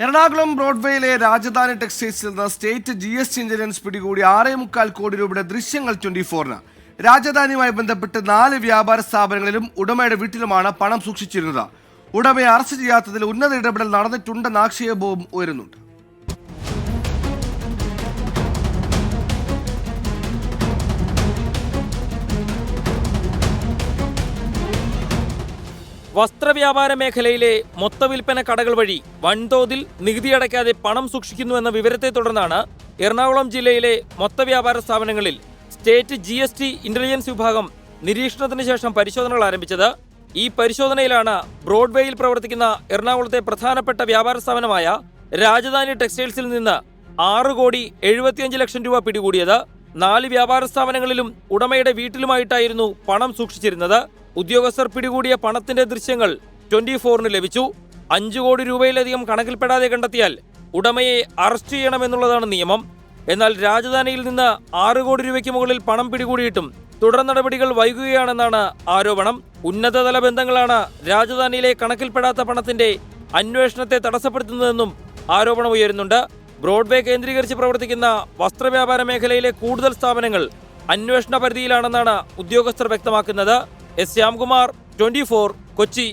എറണാകുളം ബ്രോഡ്വേയിലെ രാജധാനി ടെക്സ്റ്റൈൽസിൽ നിന്ന് state G S T insurance പിടികൂടി ആറേ മുക്കാൽ കോടി രൂപയുടെ ദൃശ്യങ്ങൾ ട്വന്റി ഫോറിന് രാജധാനിയുമായി ബന്ധപ്പെട്ട് നാല് വ്യാപാര സ്ഥാപനങ്ങളിലും ഉടമയുടെ വീട്ടിലുമാണ് പണം സൂക്ഷിച്ചിരുന്നത്. ഉടമയെ അറസ്റ്റ് ചെയ്യാത്തതിൽ ഉന്നത ഇടപെടൽ നടന്നിട്ടുണ്ടെന്ന ആക്ഷേപവും ഉയരുന്നുണ്ട്. വസ്ത്രവ്യാപാര മേഖലയിലെ മൊത്തവിൽപ്പന കടകൾ വഴി വൻതോതിൽ നികുതി അടയ്ക്കാതെ പണം സൂക്ഷിക്കുന്നുവെന്ന വിവരത്തെ തുടർന്നാണ് എറണാകുളം ജില്ലയിലെ മൊത്തവ്യാപാര സ്ഥാപനങ്ങളിൽ state G S T intelligence വിഭാഗം നിരീക്ഷണത്തിന് ശേഷം പരിശോധനകൾ ആരംഭിച്ചത്. ഈ പരിശോധനയിലാണ് ബ്രോഡ്വേയിൽ പ്രവർത്തിക്കുന്ന എറണാകുളത്തെ പ്രധാനപ്പെട്ട വ്യാപാര സ്ഥാപനമായ രാജധാനി ടെക്സ്റ്റൈൽസിൽ നിന്ന് ആറ് കോടി എഴുപത്തിയഞ്ച് ലക്ഷം രൂപ പിടികൂടിയത്. നാല് വ്യാപാര സ്ഥാപനങ്ങളിലും ഉടമയുടെ വീട്ടിലുമായിട്ടായിരുന്നു പണം സൂക്ഷിച്ചിരുന്നത്. ഉദ്യോഗസ്ഥർ പിടികൂടിയ പണത്തിന്റെ ദൃശ്യങ്ങൾ ട്വന്റി ഫോറിന് ലഭിച്ചു. അഞ്ചു കോടി രൂപയിലധികം കണക്കിൽപ്പെടാതെ കണ്ടെത്തിയാൽ ഉടമയെ അറസ്റ്റ് ചെയ്യണമെന്നുള്ളതാണ് നിയമം. എന്നാൽ രാജധാനിയിൽ നിന്ന് ആറ് കോടി രൂപയ്ക്ക് മുകളിൽ പണം പിടികൂടിയിട്ടും തുടർ നടപടികൾ വൈകുകയാണെന്നാണ് ആരോപണം. ഉന്നതതല ബന്ധങ്ങളാണ് രാജധാനിയിലെ കണക്കിൽപ്പെടാത്ത പണത്തിന്റെ അന്വേഷണത്തെ തടസ്സപ്പെടുത്തുന്നതെന്നും ആരോപണം ഉയരുന്നുണ്ട്. ബ്രോഡ്വേ കേന്ദ്രീകരിച്ച് പ്രവർത്തിക്കുന്ന വസ്ത്രവ്യാപാര മേഖലയിലെ കൂടുതൽ സ്ഥാപനങ്ങൾ അന്വേഷണ പരിധിയിലാണെന്നാണ് ഉദ്യോഗസ്ഥർ വ്യക്തമാക്കുന്നത്. S Shyamkumar twenty Kochi.